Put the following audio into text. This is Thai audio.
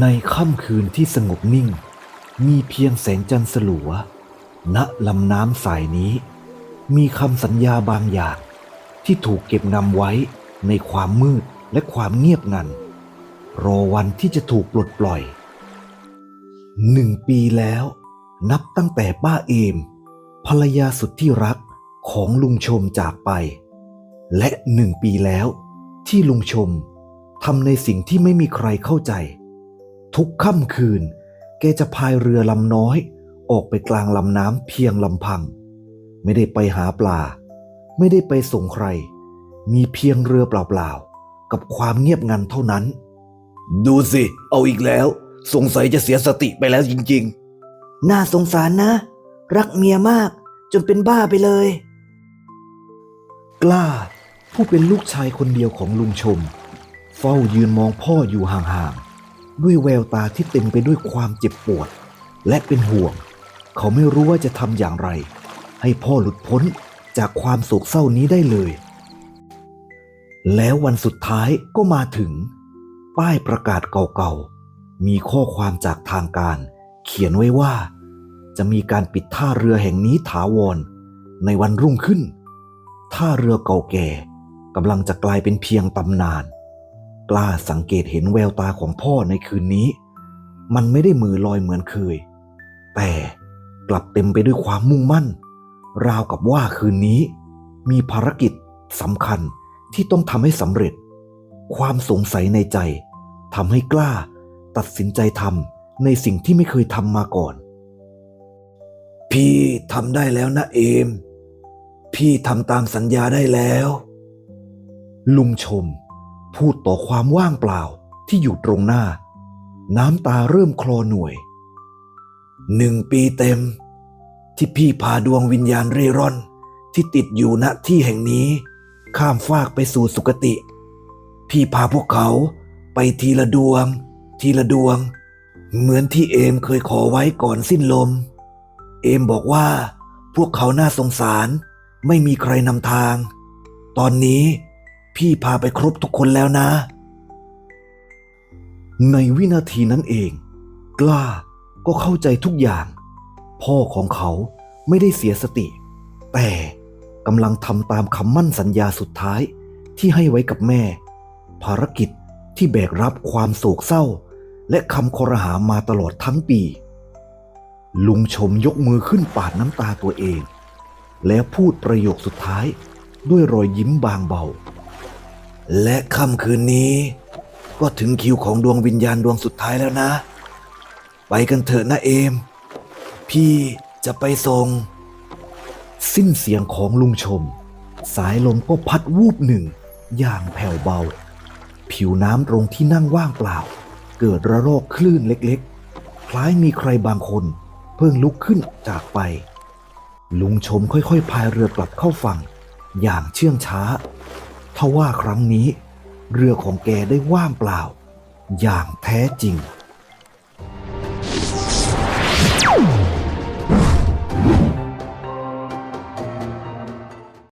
ในค่ำคืนที่สงบนิ่ง มีเพียงแสงจันทร์สลัว ณลำน้ำสายนี้ มีคำสัญญาบางอย่างที่ถูกเก็บงำไว้ในความมืดและความเงียบงัน รอวันที่จะถูกปลดปล่อย หนึ่งปีแล้ว นับตั้งแต่ป้าเอม ภรรยาสุดที่รักของลุงชมจากไป และหนึ่งปีแล้ว ที่ลุงชมทำในสิ่งที่ไม่มีใครเข้าใจ ทุกค่ำคืน แกจะพายเรือลำน้อย ออกไปกลางลำน้ำเพียงลำพัง ไม่ได้ไปหาปลา ไม่ได้ไปส่งใคร มีเพียงเรือเปล่าๆ กับความเงียบงันเท่านั้น ดูสิ เอาอีกแล้ว สงสัยจะเสียสติไปแล้วจริงน่าสงสารนะ รักเมียมากจนเป็นบ้าไปเลยๆกล้า ผู้เป็นลูกชายคนเดียวของลุงชม เฝ้ายืนมองพ่ออยู่ห่างๆ ด้วยแววตาที่เต็มไปด้วยความเจ็บปวด และเป็นห่วง เขาไม่รู้ว่าจะทำอย่างไร ให้พ่อหลุดพ้นจากความโศกเศร้านี้ได้เลย แล้ววันสุดท้ายก็มาถึง ป้ายประกาศเก่าๆ มีข้อความจากทางการ เขียนไว้ว่า จะมีการปิดท่าเรือแห่งนี้ถาวร ในวันรุ่งขึ้น ท่าเรือเก่าแก่กำลังจะกลายเป็นเพียงตำนาน กล้าสังเกตเห็นแววตาของพ่อในคืนนี้ มันไม่ได้มือลอยเหมือนเคย แต่กลับเต็มไปด้วยความมุ่งมั่น ราวกับว่าคืนนี้ มีภารกิจสำคัญที่ต้องทำให้สำเร็จ ความสงสัยในใจทำให้กล้าตัดสินใจทำในสิ่งที่ไม่เคยทำมาก่อน พี่ทำได้แล้วนะเอม พี่ทำตามสัญญาได้แล้ว ลุงชม พูดต่อความว่างเปล่าที่อยู่ตรงหน้า น้ำตาเริ่มคลอหน่วย หนึ่งปีเต็ม ที่พี่พาดวงวิญญาณเร่ร่อน ที่ติดอยู่ณที่แห่งนี้ ข้ามฟากไปสู่สุคติ พี่พาพวกเขาไปทีละดวง ทีละดวง เหมือนที่เอมเคยขอไว้ก่อนสิ้นลม เอมบอกว่าพวกเขาน่าสงสาร ไม่มีใครนำทาง ตอนนี้ พี่พาไปครบทุกคนแล้วนะ ในวินาทีนั้นเอง กล้าก็เข้าใจทุกอย่าง พ่อของเขาไม่ได้เสียสติ แต่กำลังทำตามคำมั่นสัญญาสุดท้ายที่ให้ไว้กับแม่ ภารกิจที่แบกรับความโศกเศร้า และคำคอรหามาตลอดทั้งปี ลุงชมยกมือขึ้นปาดน้ำตาตัวเอง แล้วพูดประโยคสุดท้ายด้วยรอยยิ้มบางเบา และค่ำคืนนี้ ก็ถึงคิวของดวงวิญญาณดวงสุดท้ายแล้วนะ ไปกันเถอะนะเอม พี่จะไปส่ง สิ้นเสียงของลุงชม สายลมก็พัดวูบหนึ่ง อย่างแผ่วเบา ผิวน้ำตรงที่นั่งว่างเปล่า เกิดระลอกคลื่นเล็กๆ คล้ายมีใครบางคน เพิ่งลุกขึ้นจากไป ลุงชมค่อยๆพายเรือกลับเข้าฝั่ง อย่างเชื่องช้า ทว่าครั้งนี้ เรือของแกได้ว่างเปล่า อย่างแท้จริง